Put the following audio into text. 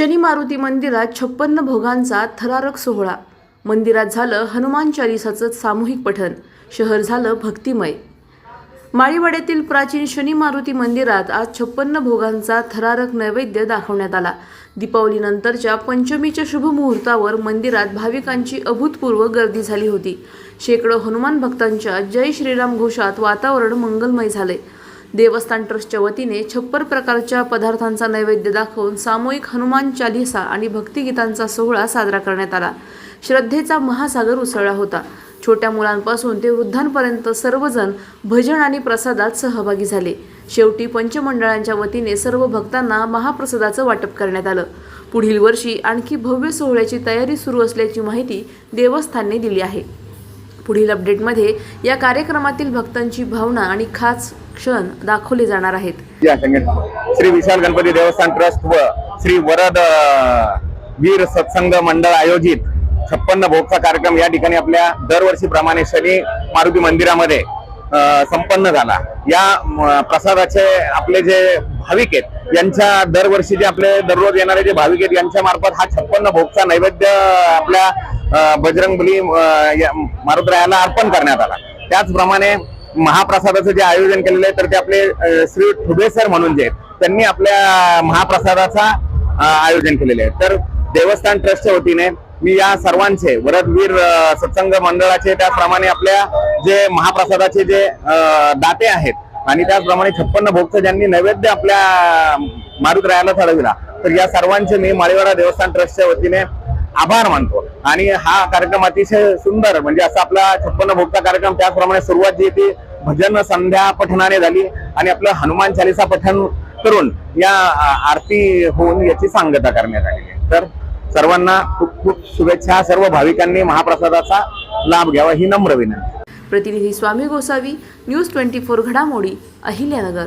शनी मारुती मंदिरात छप्पन्न भोगांचा थरारक सोहळा. मंदिरात झालं हनुमान चालिसाचं सामूहिक पठण. शहर झालं भक्तिमय. माळीवाड्यातील प्राचीन शनी मारुती मंदिरात आज छप्पन्न भोगांचा थरारक नैवेद्य दाखवण्यात आला. दीपावलीनंतरच्या पंचमीच्या शुभ मुहूर्तावर मंदिरात भाविकांची अभूतपूर्व गर्दी झाली होती. शेकडो हनुमान भक्तांच्या जय श्रीराम घोषात वातावरण मंगलमय झाले देवस्थान ट्रस्टच्या वतीने छप्पर प्रकारच्या पदार्थांचा नैवेद्य दाखवून सामूहिक हनुमान चालिसा आणि भक्तिगीतांचा सोहळा साजरा करण्यात आला. श्रद्धेचा महासागर उसळला होता. छोट्या मुलांपासून ते वृद्धांपर्यंत सर्वजण भजन आणि प्रसादात सहभागी झाले. शेवटी पंचमंडळांच्या वतीने सर्व भक्तांना महाप्रसादाचं वाटप करण्यात आलं. पुढील वर्षी आणखी भव्य सोहळ्याची तयारी सुरू असल्याची माहिती देवस्थानने दिली आहे. पुढील अपडेटमध्ये या कार्यक्रमातील भक्तांची भावना आणि खास क्षण दाखवले जाणार आहेत. श्री विशाल गणपती देवस्थान ट्रस्ट व श्री वरद वीर सत्संग मंडळ आयोजित छप्पन्न भोगचा कार्यक्रम या ठिकाणी आपल्या दरवर्षीप्रमाणे शनी मारुती मंदिरामध्ये संपन्न झाला. या प्रसादाचे आपले जे भाविक आहेत यांच्या दरवर्षी जे आपले दररोज येणारे जे भाविक आहेत यांच्या मार्फत हा छप्पन्न भोगचा नैवेद्य आपल्या बजरंगबली या मारुतरायाला अर्पण करण्यात आला. त्याचप्रमाणे महाप्रसादाचं जे आयोजन केलेलं आहे तर ते आपले श्री ठुबे सर म्हणून जे त्यांनी आपल्या महाप्रसादाचा आयोजन केलेले आहे. तर देवस्थान ट्रस्टच्या वतीने मी या सर्वांचे वरदवीर सत्संग मंडळाचे त्याचप्रमाणे आपल्या जे महाप्रसादाचे जे दाते आहेत आणि त्याचप्रमाणे छप्पन्न भोगचं ज्यांनी नैवेद्य आपल्या मारुतरायाला ठरविला तर या सर्वांचे मी माळीवाडा देवस्थान ट्रस्टच्या वतीने आभार मानतो. आणि हा कार्यक्रम अतिशय सुंदर म्हणजे असा आपला छप्पन्न भोगता कार्यक्रम त्याचप्रमाणे सुरुवात जी ती भजन संध्या पठणाने झाली. आणि आपलं हनुमान चालिसा पठण करून या आरती होऊन याची सांगता करण्यात आलेली आहे तर सर्वांना खूप खूप शुभेच्छा. सर्व भाविकांनी महाप्रसादाचा लाभ घ्यावा ही नम्र विनंती. प्रतिनिधी Swami Gosavi news twenty four घडामोडी अहिल्यानगर.